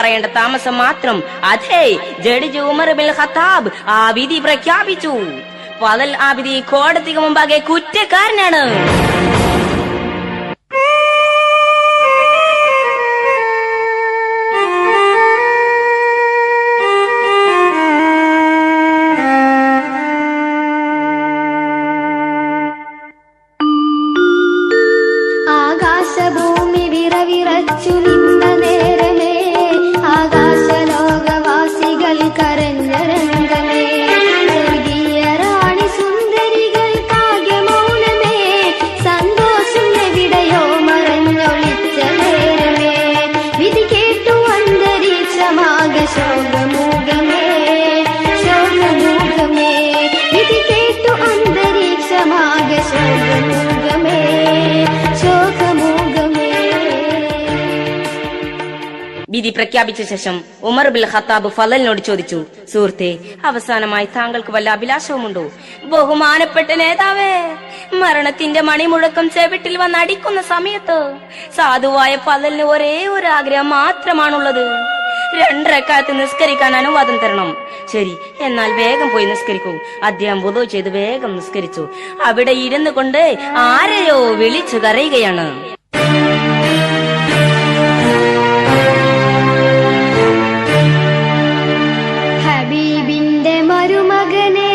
പറയേണ്ട താമസം മാത്രം. അതെ ജഡ്ജി ഉമർ ബിൻ ഖത്താബ് ആ വിധി പ്രഖ്യാപിച്ചു. പകൽ ആ വിധി കോടതിക്ക് മുമ്പാകെ കുറ്റക്കാരനാണ്. വിധി പ്രഖ്യാപിച്ച ശേഷം ഉമർ ബിൽ ഖത്താബ് ഫലലിനോട് ചോദിച്ചു സുഹൃത്തെ അവസാനമായി താങ്കൾക്ക് വല്ല അഭിലാഷവുമുണ്ടോ? ബഹുമാനപ്പെട്ട നേതാവേ മരണത്തിന്റെ മണിമുഴക്കം ചെവിട്ടിൽ വന്ന് അടിക്കുന്ന സമയത്ത് സാധുവായ ഫലലിന് ഒരേ ഒരു ആഗ്രഹം മാത്രമാണുള്ളത്. രണ്ടരക്കാലത്ത് നിസ്കരിക്കാൻ അനുവാദം തരണം. ശരി എന്നാൽ വേഗം പോയി നിസ്കരിക്കൂ. അദ്ദേഹം വുളു ചെയ്ത് വേഗം നിസ്കരിച്ചു. അവിടെ ഇരുന്നു കൊണ്ട് ആരെയോ വിളിച്ചു കരയുകയാണ്. மருமகனே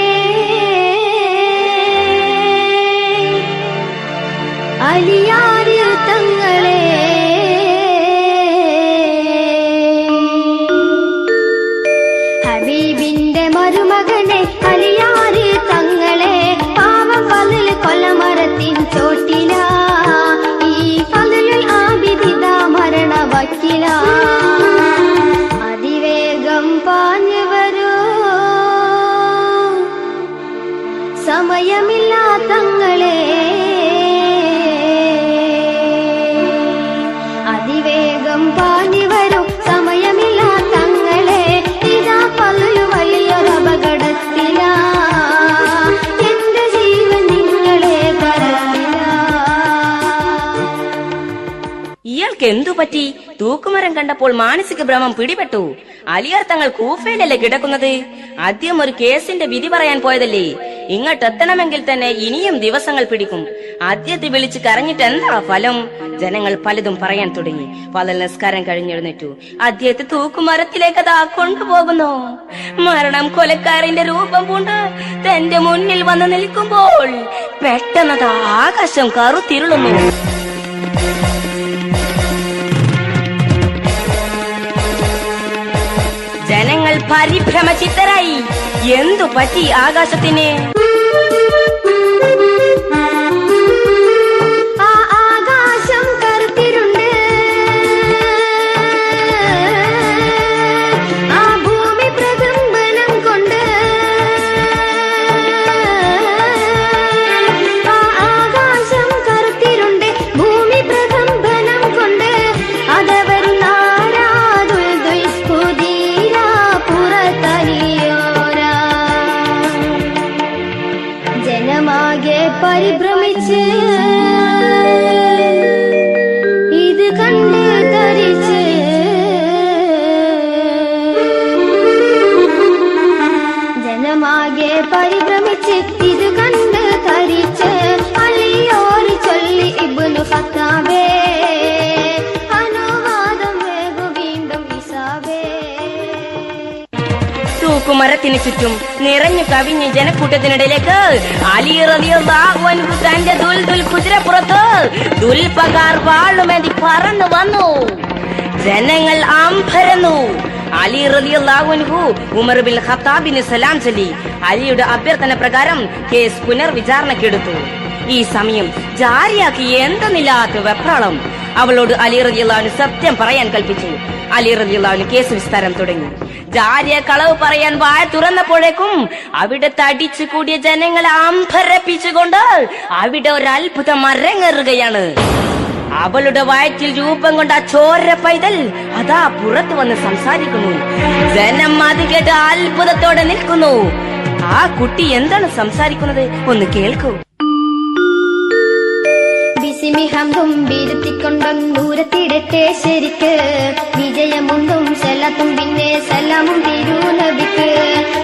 அலியா സമയമില്ല തങ്ങളെ അതിവേഗം പാഞ്ഞു വരും സമയമില്ല തങ്ങളെ ഇതാ പല്ലു വലിയൊരു അപകടത്തില. എന്റെ ജീവൻ നിങ്ങളെ ഇയാൾക്ക് എന്തു പറ്റി? തൂക്കുമരം കണ്ടപ്പോൾ മാനസിക ഭ്രമം പിടിപെട്ടു. അലിയാർ തങ്ങൾ കൂഫയിലല്ലേ കിടക്കുന്നത്? ആദ്യം ഒരു കേസിന്റെ വിധി പറയാൻ പോയതല്ലേ? ഇങ്ങോട്ടെത്തണമെങ്കിൽ തന്നെ ഇനിയും ദിവസങ്ങൾ പിടിക്കും. ആദ്യത്തെ വിളിച്ച് കരഞ്ഞിട്ട് എന്താ ഫലം? ജനങ്ങൾ പലതും പറയാൻ തുടങ്ങി. പല നിസ്കാരം കഴിഞ്ഞെഴുന്നേറ്റു. അദ്ദേഹത്തെ തൂക്കുമരത്തിലേക്ക് അതാ കൊണ്ടുപോകുന്നു. മരണം കൊലക്കാരന്റെ രൂപം പൂണ്ട് തന്റെ മുന്നിൽ വന്ന് നിൽക്കുമ്പോൾ പെട്ടെന്നത് ആകാശം കറുത്തിരുളുന്നു. ജനങ്ങൾ പരിഭ്രമചിത്തരായി. എന്തു പറ്റി ആകാശത്തിന്? തൂക്കുമരത്തിന് ചുറ്റും നിറഞ്ഞു കവിഞ്ഞ് ജനക്കൂട്ടത്തിനിടയിലേക്ക് അലി അൻഹു തന്റെ ദുൽ ദുൽ കുതിരപ്പുറത്ത് ദുൽപകാർ വാളുമേന്തി പറന്നു വന്നു. ജനങ്ങൾ അമ്പരന്നു. അലി റളിയല്ലാഹു അൻഹു ഉമർ ബിൻ ഖത്താബിന് സലാം ചൊല്ലി. അലിയുടെ അഭ്യർത്ഥന പ്രകാരം കേസ് പുനർവിചാരണക്കെടുത്തു. ഈ സമയം ജാരിയാക്കി എന്തെന്നില്ലാത്ത വെപ്രാളം. അവളോട് അലി റളിയല്ലാഹു സത്യം പറയാൻ കൽപ്പിച്ചു. അലി റളിയല്ലാഹു കേസ് വിസ്താരം തുടങ്ങി. ജാരിയ കളവ് പറയാൻ വായ തുറന്നപ്പോഴേക്കും അവിടെ തടിച്ചു കൂടിയ ജനങ്ങളെ അമ്പരപ്പിച്ചുകൊണ്ട് അവിടെ ഒരു അത്ഭുതം അരങ്ങേറുകയാണ്. അവളുടെ വയറ്റിൽ രൂപം കൊണ്ട ചോര പൈതൽ അതാ പുറത്തു വന്ന് സംസാരിക്കുന്നു. ജനം അത് കേട്ട് അത്ഭുതത്തോടെ നിൽക്കുന്നു. ആ കുട്ടി എന്താണ് സംസാരിക്കുന്നത്? ഒന്ന് കേൾക്കൂ. ബിസിമിഹം ബിരുത്തിക്കൊണ്ടും ദൂരത്തിടട്ടെ ശരിക്ക്. വിജയമുണ്ടും പിന്നെ സലാമും തിരുനബിക്ക്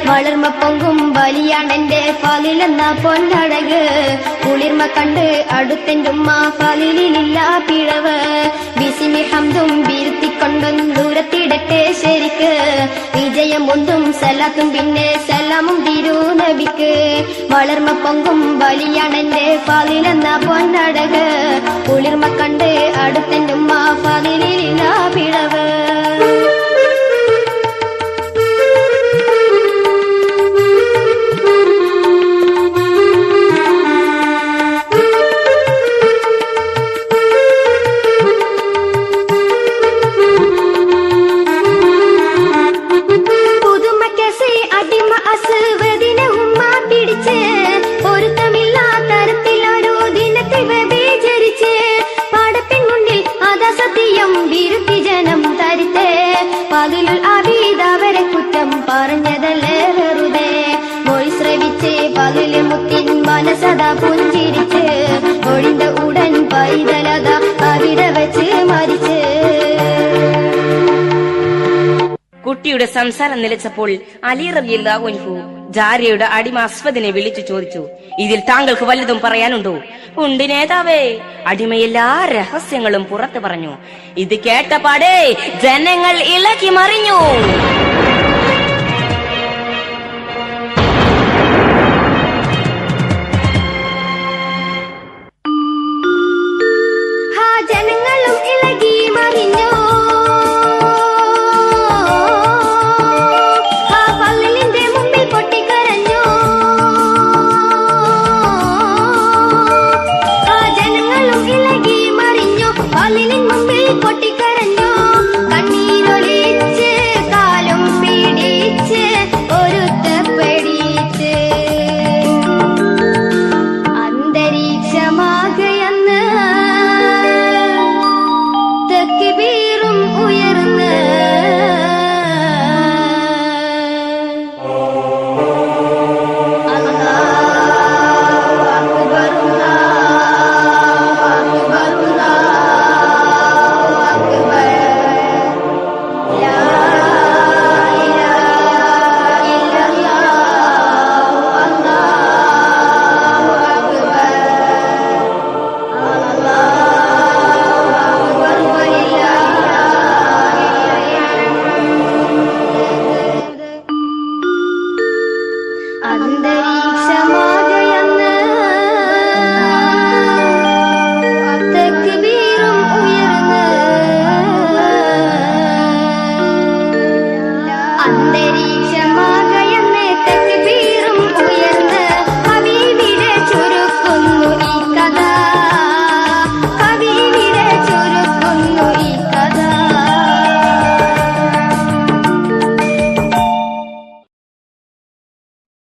വളർമ പൊങ്കും വലിയാണെന്റെ പാലിലെന്ന പൊന്നടക്. കുളിർമ കണ്ട് അടുത്തെന്റെ ഉമ്മ പാലിലില്ല പിഴവ്. ബിസിമിഹംതും വീർത്തിക്കൊണ്ടും ദൂരത്തിടട്ടെ ശരിക്ക്. വിജയം ഒന്നും സലാത്തും പിന്നെ സലാമും തിരുനബിക്ക്. വളർമ പൊങ്കും വലിയാണെന്റെ പാലിലെന്ന പൊന്നടക്. കുളിർമ കണ്ട് അടുത്തെന്റെ ഉമ്മ പിഴവ് പകലുൽ അവരെ കുറ്റം പറഞ്ഞതല്ലേ വെറുതെ? മൊഴി ശ്രവിച്ച് പകൽ മുത്തിൻ മനസത പുഞ്ചിരിച്ച് ഒഴിந்த ഉടൻ പൈതലത അവിടെ വെച്ച് മരിച്ച്. കുട്ടിയുടെ സംസാരം നിലച്ചപ്പോൾ അലി റബിയല്ലാഹു ജാരിയയുടെ അടിമ അസ്വദിനെ വിളിച്ചു ചോദിച്ചു. ഇതിൽ താങ്കൾക്ക് വല്ലതും പറയാനുണ്ടോ? ഉണ്ട് നേതാവേ. അടിമ എല്ലാ രഹസ്യങ്ങളും പുറത്തു പറഞ്ഞു. ഇത് കേട്ടപാടേ ജനങ്ങൾ ഇളക്കി മറിഞ്ഞു வந்தே